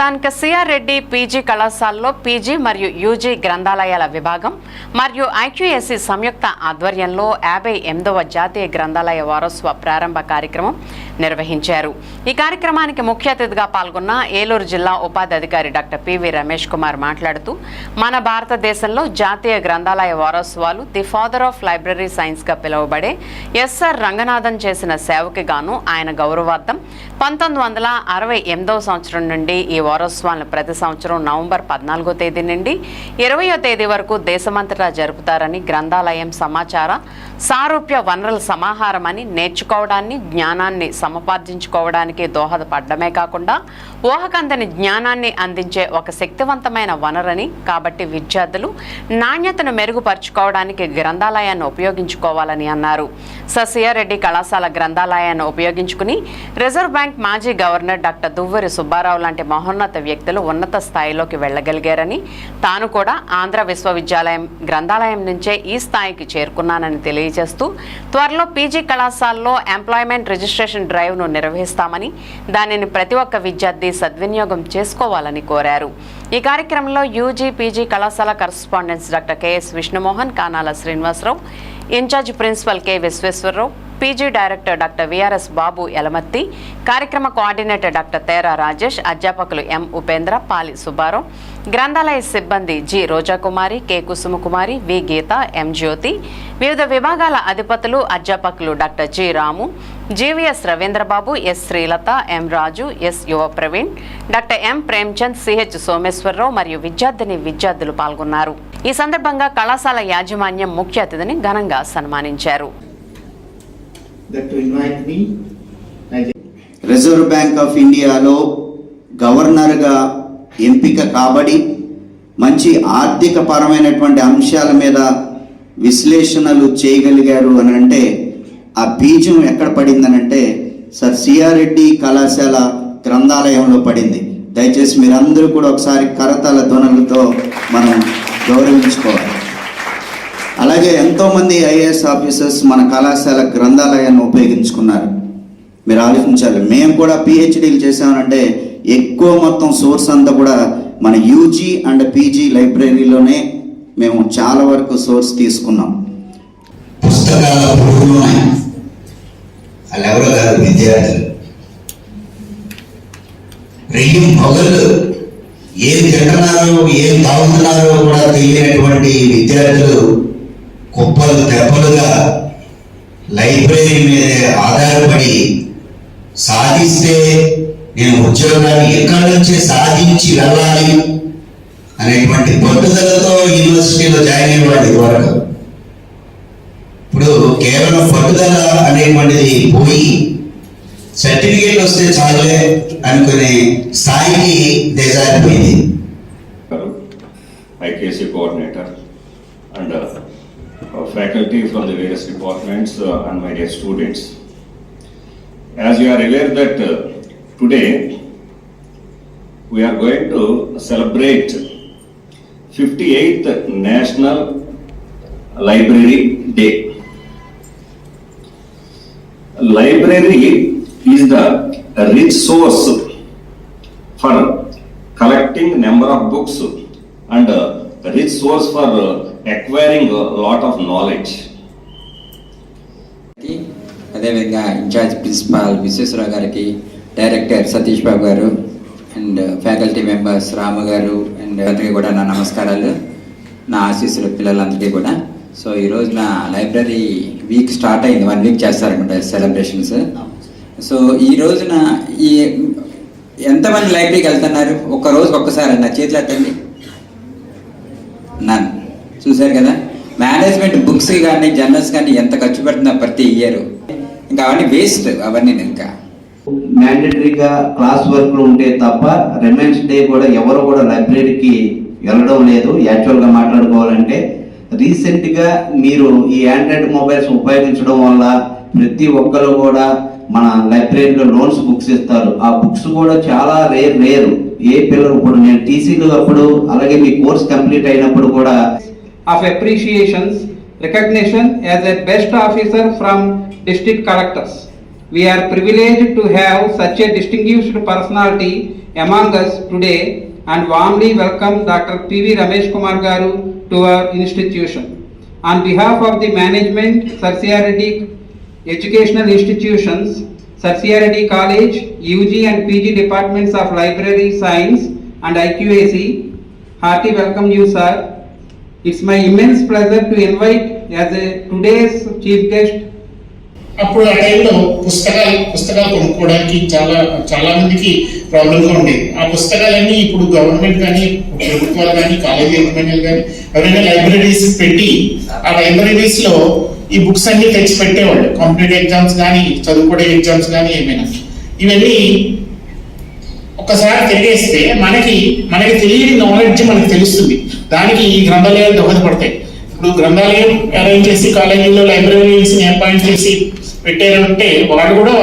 స్థానిక CR Reddy PG కళాశాలలో PG మరియు యూజీ గ్రంథాలయాల విభాగం మరియు ఐక్యూఎస్సి సంయుక్త ఆధ్వర్యంలో యాభై ఎనిమిదవ జాతీయ గ్రంథాలయ వారోత్సవ ప్రారంభ కార్యక్రమం నిర్వహించారు. ఈ కార్యక్రమానికి ముఖ్య అతిథిగా పాల్గొన్న ఏలూరు జిల్లా ఉపాధి అధికారి డాక్టర్ పివి రమేష్ కుమార్ మాట్లాడుతూ మన భారతదేశంలో జాతీయ గ్రంథాలయ వారోత్సవాలు ది ఫాదర్ ఆఫ్ లైబ్రరీ సైన్స్గా పిలువబడే ఎస్ఆర్ రంగనాథన్ చేసిన సేవకి గాను ఆయన గౌరవార్థం పంతొమ్మిది వందల అరవై ఎనిమిదవ సంవత్సరం నుండి ఈ వారోత్సవాలను ప్రతి సంవత్సరం నవంబర్ పద్నాలుగో తేదీ నుండి ఇరవయో తేదీ వరకు దేశమంతటా జరుపుతారని గ్రంథాలయం సమాచార. సారూప్య వనరుల సమాహారం అని నేర్చుకోవడాన్ని జ్ఞానాన్ని సముపార్జించుకోవడానికి దోహదపడమే కాకుండా ఊహకందని జ్ఞానాన్ని అందించే ఒక శక్తివంతమైన వనరని కాబట్టి విద్యార్థులు నాణ్యతను మెరుగుపరుచుకోవడానికి గ్రంథాలయాన్ని ఉపయోగించుకోవాలని అన్నారు. ససియారెడ్డి కళాశాల గ్రంథాలయాన్ని ఉపయోగించుకుని రిజర్వ్ బ్యాంక్ మాజీ గవర్నర్ డాక్టర్ దువ్వరి సుబ్బారావు లాంటి మహోన్నత వ్యక్తులు ఉన్నత స్థాయిలోకి వెళ్ళగలిగారని తాను కూడా ఆంధ్ర విశ్వవిద్యాలయం గ్రంథాలయం నుంచే ఈ స్థాయికి చేరుకున్నానని తెలియజేస్తూ త్వరలో పీజీ కళాశాలలో ఎంప్లాయ్మెంట్ రిజిస్ట్రేషన్ డ్రైవ్ను నిర్వహిస్తామని దానిని ప్రతి ఒక్క విద్యార్థి సద్వినియోగం చేసుకోవాలని కోరారు. ఈ కార్యక్రమంలో యూజీ పీజీ కళాశాల correspondence doctor KS Vishnumohan Kanala Srinivasarao incharge principal K Visweswararao PG director doctor VRS Babu Elamatti కార్యక్రమ కోఆర్డినేటర్ డాక్టర్ తేరా రాజేష్ అధ్యాపకులు ఎం ఉపేంద్ర పాలి సుబ్బారావు గ్రంథాలయ సిబ్బంది G Rojakumari K Kusumakumari V Geetha M Jyothi వివిధ విభాగాల అధిపతులు అధ్యాపకులు doctor G Ramu GVS Ravindrababu S Srilatha M Raju S Yuva Praveen doctor M Premchand CH Someswararao మరియు విద్యార్థిని విద్యార్థులు పాల్గొన్నారు. ఈ సందర్భంగా కళాశాల యాజమాన్యం ముఖ్య అతిథిని ఘనంగా సన్మానించారు. రిజర్వ్ బ్యాంక్ ఆఫ్ ఇండియాలో గవర్నర్గా ఎంపిక కాబడి మంచి ఆర్థిక పరమైనటువంటి అంశాల మీద విశ్లేషణలు చేయగలిగారు అని అంటే ఆ బీజం ఎక్కడ పడిందనంటే సార్ సిఆర్రెడ్డి కళాశాల గ్రంథాలయంలో పడింది. దయచేసి మీరందరూ కూడా ఒకసారి కరతాల ధ్వనులతో మనం గౌరవించుకోవాలి. అలాగే ఎంతోమంది ఐఏఎస్ ఆఫీసర్స్ మన కళాశాల గ్రంథాలయాన్ని ఉపయోగించుకున్నారు. మీరు ఆలోచించాలి మేము కూడా పిహెచ్డీలు చేసామనంటే ఎక్కువ మొత్తం సోర్స్ అంతా కూడా మన యూజీ అండ్ పీజీ లైబ్రరీలోనే మేము చాలా వరకు సోర్స్ తీసుకున్నాం. పుస్తకాల పురుగులోనే వాళ్ళు ఎవరో కాదు విద్యార్థులు. రెయ్యం మొదలు ఏం తింటున్నారో ఏం తాగుతున్నారో కూడా తెలియనటువంటి విద్యార్థులు కుప్పలు తెప్పలుగా లైబ్రరీ మీద ఆధారపడి సాధిస్తే నేను ఉద్యోగాన్ని ఎక్కడి నుంచే సాధించి వెళ్ళాలి అనేటువంటి పట్టుదలతో యూనివర్సిటీలో జాయిన్ అయ్యేవాడు ఇదివరకు ఇప్పుడు కేవలం పట్టుదల అనేటువంటిది పోయి సర్టిఫికేట్ వస్తే చాలే అనుకునే స్థాయికి దిగజారిపోయింది IQAC coordinator and faculty from the various departments and my dear students as you are aware that today we are going to celebrate fifty eighth national library day library is the rich source for collecting number of books and rich source for acquiring lot of knowledge అదేవిధంగా incharge principal Visweswararao గారికి director Satish Babu గారు and faculty members రాము గారు and అందరికీ కూడా నా నమస్కారాలు నా ఆశీస్సులు పిల్లలందరికీ కూడా. సో ఈరోజు నా లైబ్రరీ వీక్ స్టార్ట్ అయింది వన్ వీక్ చేస్తారనమాట సెలబ్రేషన్స్ సో ఈ రోజున ఈ ఎంతమంది లైబ్రరీకి వెళ్తున్నారు? ఒక్క రోజు ఒక్కసారి నా చేతులు ఎత్తండి. నన్ చూశారు కదా? మేనేజ్మెంట్ బుక్స్ కానీ జర్నల్స్ కానీ ఎంత ఖర్చు పెడుతుందో ప్రతి ఇయర్ ఇంకా అవన్నీ వేస్ట్ అవన్నీ ఇంకా. మ్యాండేటరీగా క్లాస్ వర్క్లు ఉంటే తప్ప రిమైన్స్ డే కూడా ఎవరు కూడా లైబ్రరీకి వెళ్ళడం లేదు. యాక్చువల్గా మాట్లాడుకోవాలంటే రీసెంట్గా మీరు ఈ ఆండ్రాయిడ్ మొబైల్స్ ఉపయోగించడం వల్ల ప్రతి ఒక్కరు కూడా మన లైబ్రరీలో లోన్స్ బుక్స్ ఇస్తారు. ఆ బుక్స్ కూడా చాలా రేర్ రేర్ ఏ పిల్లలు ఇప్పుడు నేను టీసీలు అప్పుడు అలాగే మీ కోర్స్ కంప్లీట్ అయినప్పుడు కూడా of appreciations recognition as a best officer from district collectors we are privilege to have such a distinguished personality amongst today and warmly welcome doctor PV Ramesh Kumar garu to our institution. On behalf of the management, Sarsiarity Educational Institutions, Sarsiarity College, UG and PG Departments of Library Science and IQAC, hearty welcome you sir. It's my immense pleasure to invite as a today's chief guest అప్పుడు ఆ టైంలో పుస్తకాలు పుస్తకాలు కొనుక్కోవడానికి చాలా చాలా మందికి ప్రాబ్లంగా ఉండేది. ఆ పుస్తకాలన్నీ ఇప్పుడు గవర్నమెంట్ కానీ ప్రభుత్వాలు కానీ కాలేజీ యాజమాన్యాలు కానీ ఎవరైనా లైబ్రరీస్ పెట్టి ఆ లైబ్రరీస్లో ఈ బుక్స్ అన్ని తెచ్చి పెట్టేవాళ్ళు. కాంపిటేటివ్ ఎగ్జామ్స్ కానీ చదువుకునే ఎగ్జామ్స్ కానీ ఏమైనా. ఇవన్నీ ఒక్కసారి తిరిగేస్తే మనకి మనకి తెలియని నాలెడ్జ్ మనకి తెలుస్తుంది. దానికి ఈ గ్రంథాలయాలు దోహదపడతాయి. ఇప్పుడు గ్రంథాలయం అరేంజ్ చేసి కాలేజీలో లైబ్రరీస్ అపాయింట్ చేసి పెట్టారంటే వాళ్ళు కూడా